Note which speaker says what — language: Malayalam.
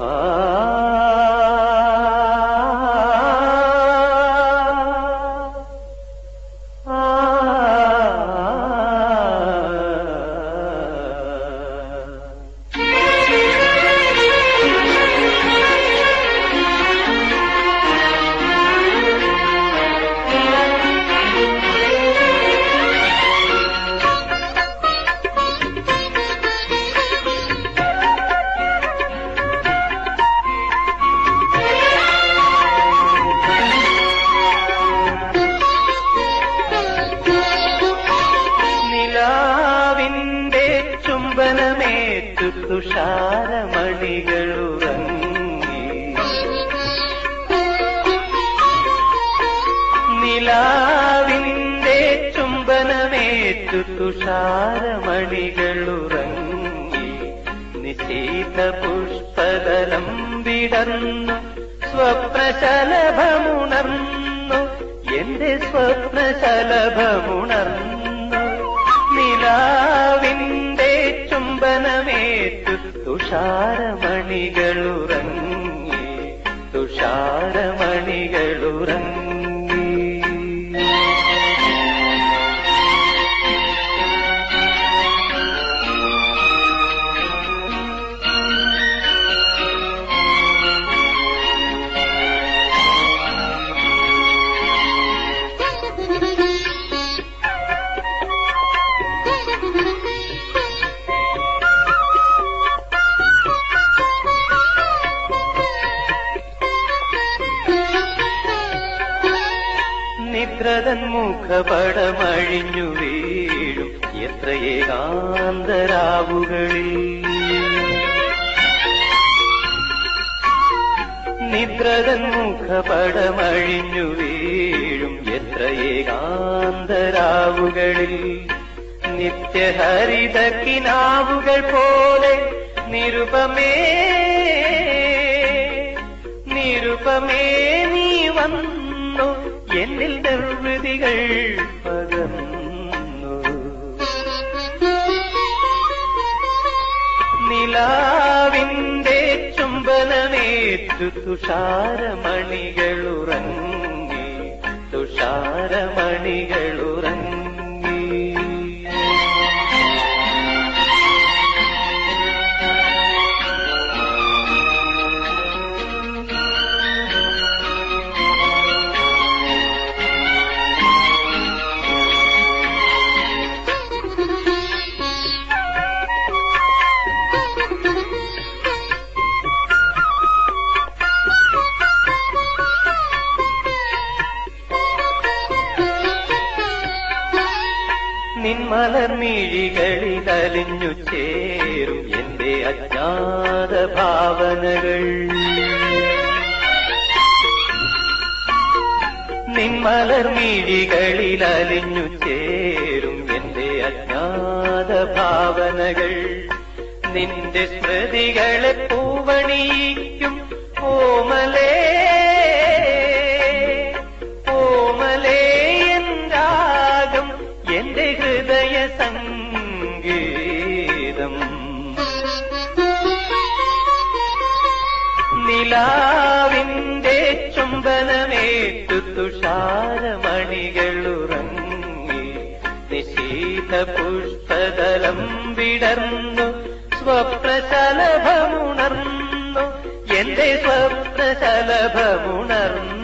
Speaker 1: നിലാവിന്റെ തുഷാരമണികളുറങ്ങി നിലാവിന്റെ ചുംബനമേറ്റു തുഷാരമണികളുറങ്ങി. നിശീത പുഷ്പതലം വിടർന്നു സ്വപ്നശലഭമുണർന്നു. എന്റെ സ്വപ്നശലഭമുണർന്നു. തുഷാരമണികളുറങ്ങി നിദ്രതൻ മുഖപടമഴിഞ്ഞു വീഴും എത്രയേകാന്തരാവുകളിൽ നിദ്രതൻ മുഖപടമഴിഞ്ഞു വീഴും എത്രയേകാന്തരാവുകളിൽ നിത്യഹരിത കിനാവുകൾ പോലെ നിരുപമേ നിരുപമേ നീ വന്നു എന്നിൽ നിർവൃതികൾ പകർന്നു. നിലാവിന്റെ ചുംബനമേറ്റു തുഷാരമണികളുറങ്ങി തുഷാരമണികളുറങ്ങി നിൻമലർമിഴികളിൽ തലിഞ്ഞു ചേരും എന്റെ അജ്ഞാത ഭാവനകൾ. നിൻമലർമിഴികളിൽ അലിഞ്ഞു ചേരും എന്റെ അജ്ഞാത ഭാവനകൾ. നിന്റെ സ്മൃതികളെ പൂവണിയിക്കും ഓമലേ ഓമലേ എന്താകും എന്റെ നിലാവിന്റെ ചുംബനമേറ്റു തുഷാരമണികളുറങ്ങി. നിശീത പുഷ്പതലം വിടർന്നു സ്വപ്നശലഭമുണർന്നു. എന്റെ സ്വപ്നശലഭമുണർന്നു.